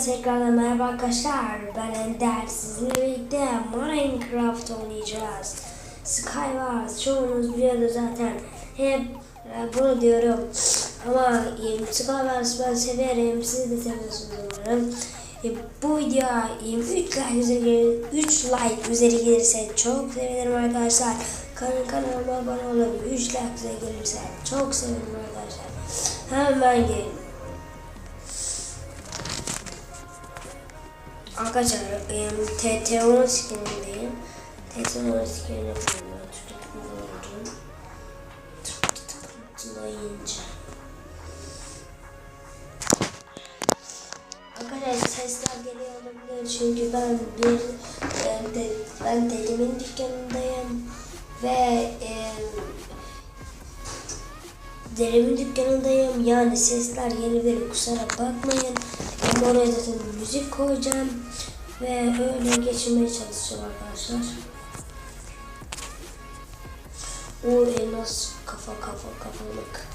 Hepinize tekrardan merhaba arkadaşlar. Ben Ender. Sizinle birlikte Minecraft oynayacağız. Skywars çoğunuz biliyordu zaten. Hep e, bunu diyorum. Ama Skywars ben severim. Siz de seviyorsunuz umarım. E, bu videoya e, 3 like üzeri, 3 like üzeri gelirse çok sevinirim arkadaşlar. Kanal kanalıma abone olun. 3 like üzeri gelirse çok sevinirim arkadaşlar. Hemen gelin. Arkadaşlar TT10 skinindeyim. TT10 skinini kullanıyorum. Tıklayınca. Arkadaşlar sesler geliyor olabilir çünkü ben bir e, de, ben dedemin dükkanındayım ve e, dedemin dükkanındayım yani sesler gelebilir kusura bakmayın. Ben oraya zaten müzik koyacağım ve öyle geçirmeye çalışacağım arkadaşlar. O elmas kafa kafa kafalık.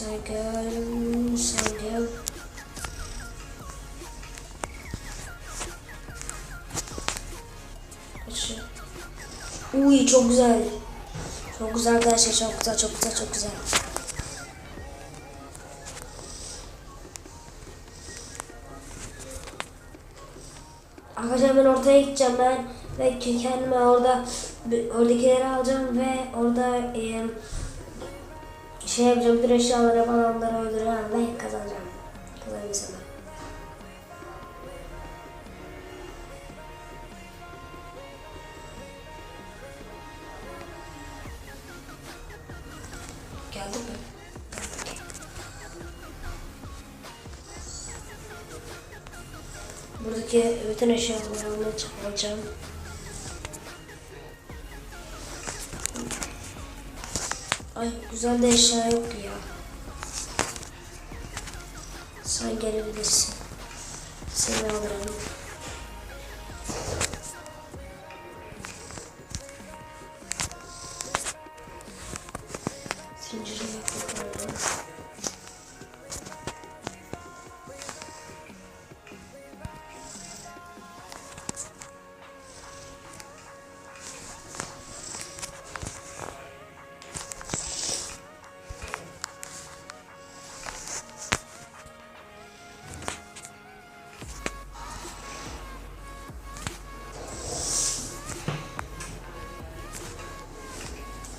Gel. Kaçı? Uy çok güzel. Çok güzel arkadaşlar çok güzel çok güzel çok güzel. Arkadaşlar ben ortaya gideceğim ben ve kendime orada oradakileri alacağım ve orada e, şey yapacağım bütün eşyaları falan onları öldüreceğim ve kazanacağım. Kazanırsam. Geldi mi? Buradaki bütün eşyalarımı alacağım. Ay güzel de eşya yok ya. Sen gelebilirsin. Seni alırım. Zinciri yapıyorum.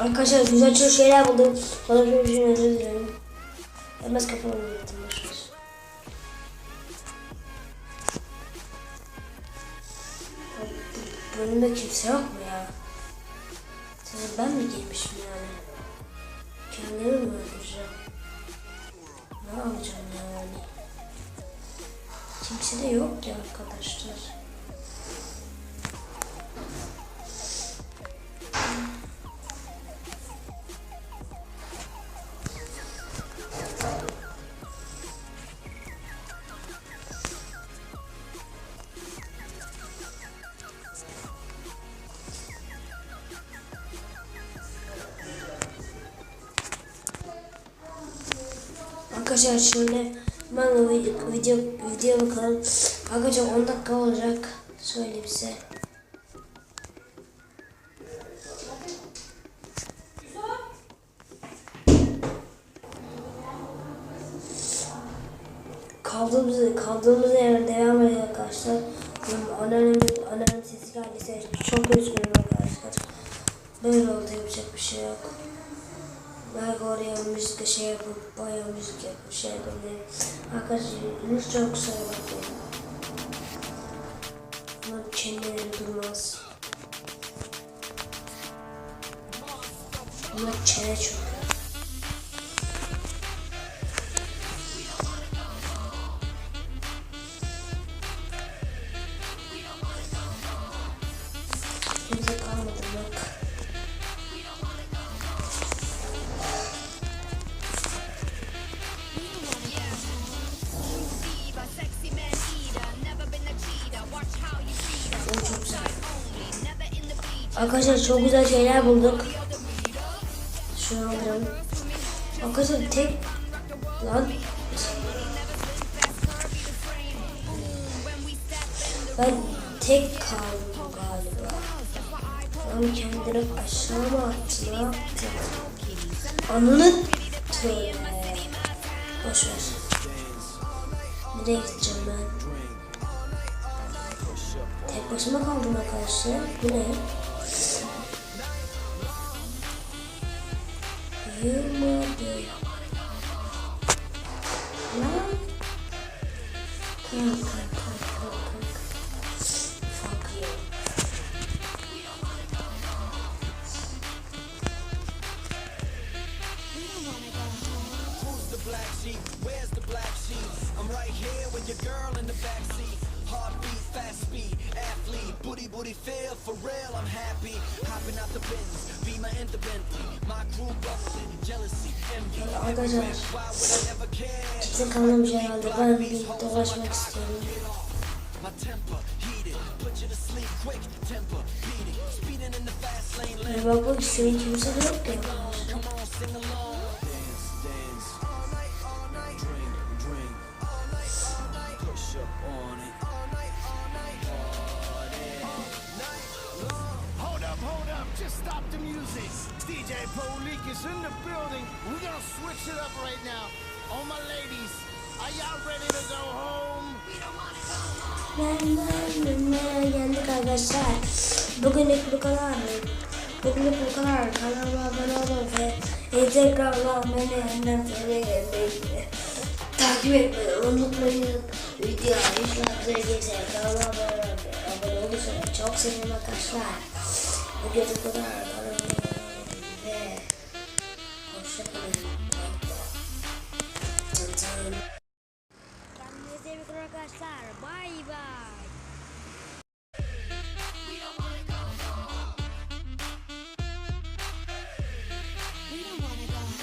Arkadaşlar güzel çok şeyler buldum. Bana bir şey özür dilerim. Elmas kafamı boşver. Bu Bölümde kimse yok mu ya? Sadece ben mi girmişim yani? Kendimi mi öldüreceğim? Ne yapacağım yani? Kimse de yok ki arkadaşlar. Arkadaşlar şöyle ben de video, video, bakalım. Arkadaşlar 10 dakika olacak. Söyle bize. Kaldığımız, kaldığımız yerden devam ediyor arkadaşlar. Benim anneannemin, anneannemin sesi geldiyse çok üzgünüm arkadaşlar. Böyle oldu yapacak bir şey yok. Belki oraya müzik şey yapıp bayağı müzik yapıp şey yapabilirim. Arkadaşlar çok bakmayın. Bunlar çeneleri durmaz. Bunlar çene çok. Arkadaşlar çok güzel şeyler bulduk. Şunu alırım. Arkadaşlar tek lan ben tek kaldım galiba. Lan kendini aşağı mı attı ne yaptı? Anını tövbe. Boş ver. Nereye gideceğim ben? Tek başıma kaldım arkadaşlar. Bu ne? yılmadı. Lan. Kalk kalk Where's the black sheep? I'm right here with your girl in the backseat. Booty booty fail for real, I'm happy. Hopping out the Benz, be my independent. My crew busting, jealousy, envy. Arkadaşlar, size kanalımıza herhalde bayağı bir dolaşmak istiyorum. Galiba bu işlerin kimse de yok ki. Polik is in the building. We're gonna switch it up right now. All my ladies, are y'all ready to go home? Nereye geldik arkadaşlar. Bugünlük bu kadar. Bugünlük bu kadar. Kanalıma abone olun ve Instagram'dan beni annem takip etmeyi unutmayın. Video izlerse gelirse kanalıma abone, abone olursanız çok sevinirim arkadaşlar. Bugün bu kadar.